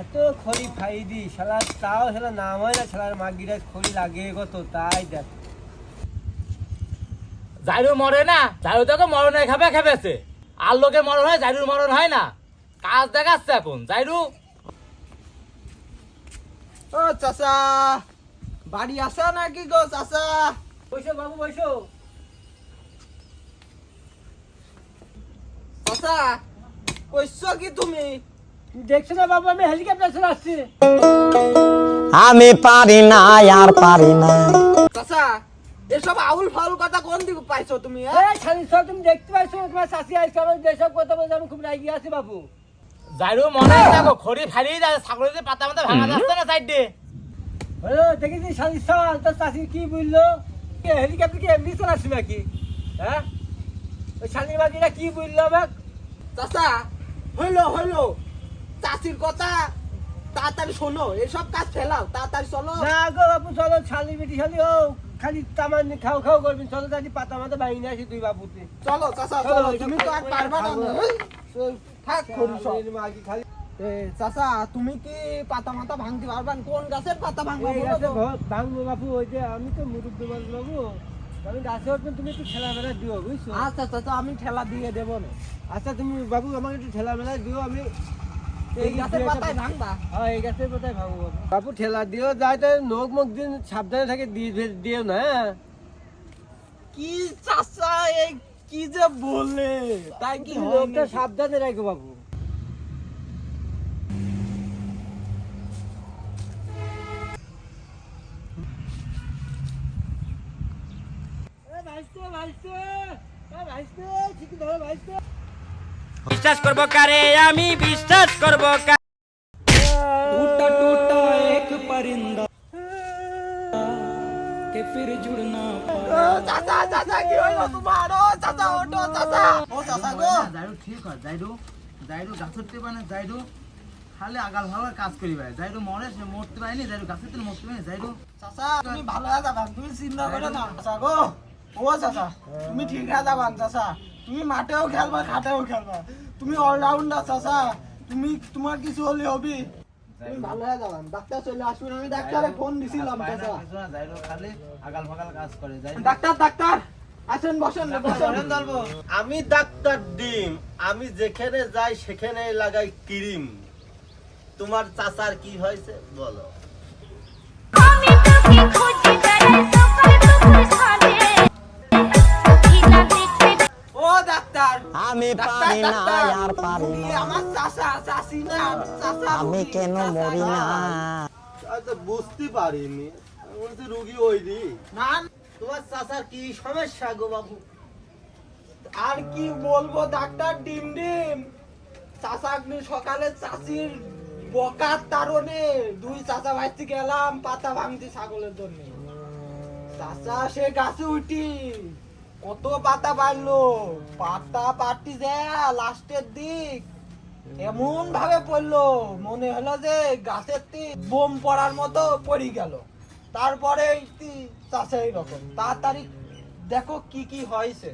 এত খড়ি খাই দি শালা তাও শালা নাম হয় না শালার মাগিরা খড়ি লাগে কত তাই দেখ। জাইরু মরে না জাইরু তোকে মরণে খাবে খেপেছে আর লোকে মরণ হয় জাইরুর মরণ হয় না। কাজ দেখাচ্ছে এখন জাইরু। ও চাচা বাড়ি আসা নাকি গো চাচা? বৈশো বাবু বৈশো চাচা কইছো কি তুমি? দেখছ না বাবু আমি হেলিকপ্টার চলে আসছি। আমি পারি না আর পারি না। চাচা এসব আউল ফাউল কথা কোন দিকে পাইছো তুমি এ হ্যাঁ? খালি সব তুমি দেখতে পাইছো তোমার শাশি আইসে আমার যেসব কথা বলছে আমি খুব রাগি আছি বাবু। জাইরু মনে দেখো খড়ি ফালিয়ে যায় ছাগলের পাতা মাথা ভাঙা যাচ্ছে না সাইড। দিয়ে দেখেছি শালি সাল তোর শাশি কি বলল? হেলিকপ্টার কি এমনি চলে আসছে নাকি? হ্যাঁ? ওই শালি মাগিরা কি বলল আমাকে? চাচা হইল হইল। চাষির কথা তাড়াতাড়ি শোনো এসব কাজ ফেলাও তাড়াতাড়ি চলো। না গো বাবু চলো ছালি বেটি ছালি ও খালি তামান খাও খাও করবি চলো দাদি পাতা মাথা ভাঙি নিয়ে আসি তুই বাবুতে চলো চাচা চলো, তুমি তো আর পারবা না। থাক করু সব। খালি। এ, চাচা তুমি কি পাতা মাথা ভাঙতে পারবেন কোন গাছের পাতা ভাঙবা ওই যে আমি তো মুরব্বী মানুষ বাবু। আমি গাছে উঠবেন তুমি একটু ঠেলা মেলা দিও বুঝছ? আচ্ছা চাচা আমি ঠেলা দিয়ে দেবো না। আচ্ছা তুমি বাবু আমাকে একটু ঠেলা মেলা দিও আমি হ্যাঁ বাবু ঠেলা দিও যাতে নোক মুখ দিন সাবধানে থাকে দিয়ে দিও না হ্যাঁ? কি চাচা এই কি যে বলে? তাই কি লোকটা সাবধানে রাখো বাবু বিশ্বাস করব কারে? আমি বিশ্বাস করব ও, চাচা চাচা কি হইল তোমার ও চাচা ওঠো চাচা ও চাচা গো যাইরু ঠিক হয় যাইরু যাইরু গাছের তে মানে যাইরু খালি আগাল ভালো কাজ করি ভাই যাইরু মরে সে মরতে পারেনি যাইরু গাছের তে মরতে পারেনি যাইরু চাচা তুমি ভালো যাবা তুমি চিন্তা করো না চাচা গো ও চাচা তুমি ঠিক যাবা চাচা তুমি মাঠেও খেলবা খাটেও খেলবা। তুমি অলরাউন্ডার চাচা। তুমি তোমার কিছু হলে হবি। তুমি ভালো হয়ে যাবা। ডাক্তার চলে আসবেন আমি ডাক্তারে ফোন দিছিলাম চাচা। যাইরু খালি আগাল ফাগাল কাজ করে যাইরু ডাক্তার ডাক্তার! আসেন বসেন বসেন। আমি ডাক্তার ডিম। আমি যেখানে যাই সেখানে লাগাই ক্রিম। তোমার চাচার কি হয়েছে? বলো। আমি তোকে খুঁজে বেড়াই আমি পারি না আর পারি না। আমার চাচা চাচি না চাচা আমি কেন মরি না? আচ্ছা বুঝতে পারিনি। আমি বলছি রুগী ওইদি না তোমার চাচার কি সমস্যা গো বাবু? আর কি বলব ডাক্তার ডিম ডিম। চাচা আপনি সকালে চাচির বকার তারণে দুই চাচা ভাইতে গেলাম পাতা ভাঙতে ছাগলের জন্য। চাচা সে গাছে উঠি। কত পাতা বাড়লো? পাতা পাটি যায় লাস্টের দিক। এমন ভাবে পড়ল, মনে হলো যে গাছের তি বোম পড়ার মতো পড়ি গেল। তারপরে চাষা এইরকম তাড়াতাড়ি দেখো কি কি হয়েছে।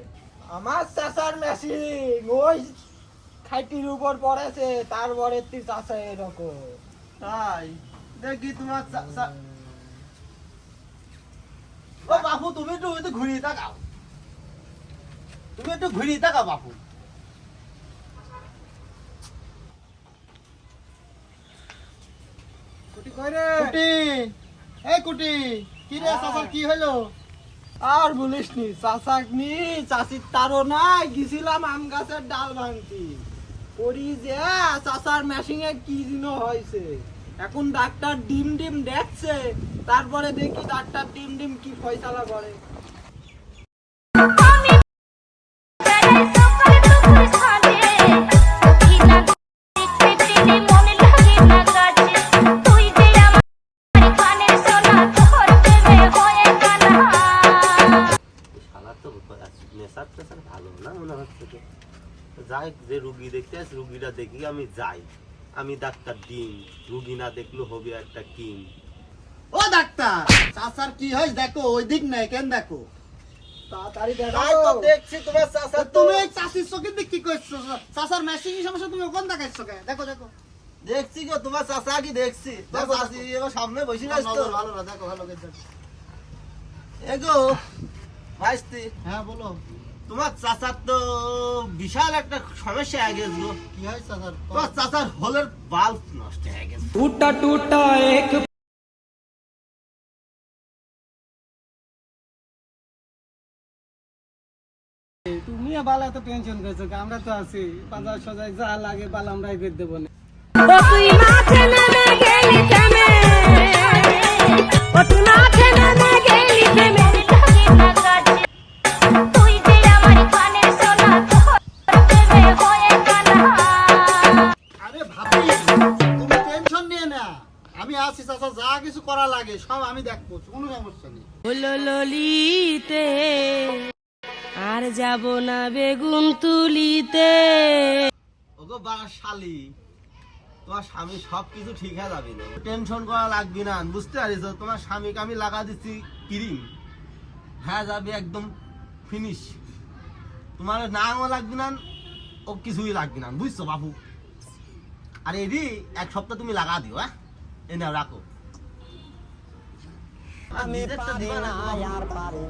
আমার চাষার মেশিন ওই খাইটির উপর পড়েছে, তারপরে তুই চাষা এরকম তাই, দেখি তোমার চাচা ও বাপু, তুমি একটু ঘুরিয়ে তাকাও। তুমি একটু ঘুরিয়ে তাকাও বাপু। কুটি কই রে? কুটি। এই কুটি কি রে চাচার কি হলো আর বলিস নি চাষাক নি চাষির তারও নাই গেছিলাম আম গাছের ডাল ভাঙতি। করি যে মেশিনে কি হয়েছে। এখন ডাক্তার ডিম ডিম দেখছে তারপরে দেখি ডাক্তার ডিম ডিম কি ফয়সালা করে। যাই যে রুগী দেখতে আসি রুগীটা দেখি আমি যাই। আমি ডাক্তার ডিম রুগী না দেখলেও হবে একটা কিং ও ডাক্তার চাচার কি হয় দেখো ওই দিক নাই কেন দেখো? তাড়াতাড়ি দেখো। দেখছি তোমার চাচা তুমি এই চোখের দিক কি করছ? চাচার মেশিন সমস্যা? তুমি ওখান দেখাচ্ছ কে দেখো দেখো। দেখছি গো তোমার চাচা কি দেখছি? চাচি এবার সামনে বসে গেছে তো ভালো না দেখো ভালো করে দেখো। এগো ভাইস্তি। হ্যাঁ বলো। তোমার চাচার তো বিশাল একটা সমস্যা হয়ে গেছে গো। কি হয় চাচার? তোমার চাচার হলের বাল্ব নষ্ট হয়ে গেছে। তুমি বালা তো টেনশন করছ আমরা তো আছি। বাজার সজায় যা লাগে বালা আমরাই করে দেবো না। আমি আছি চাচা যা কিছু করা লাগে সব আমি দেখব কোনো সমস্যা নেই। ললিতে আর যাব না বেগুন তুলিতে। ওগো বাড়া শালি তোমার স্বামী সব কিছু ঠিক হয়ে যাবে না। টেনশন করা লাগবে না বুঝতে পারিস তোমার স্বামীকে আমি লাগা দিচ্ছি ক্রিম। হ্যাঁ যাবে একদম ফিনিশ তোমার নাও লাগবে না ও কিছুই লাগবে না বুঝছ বাবু আর এদি এক সপ্তাহ তুমি লাগা দিও হ্যাঁ? এ নাও রাখো আমি নিজেরটা পারি দিবা না না, আর পারি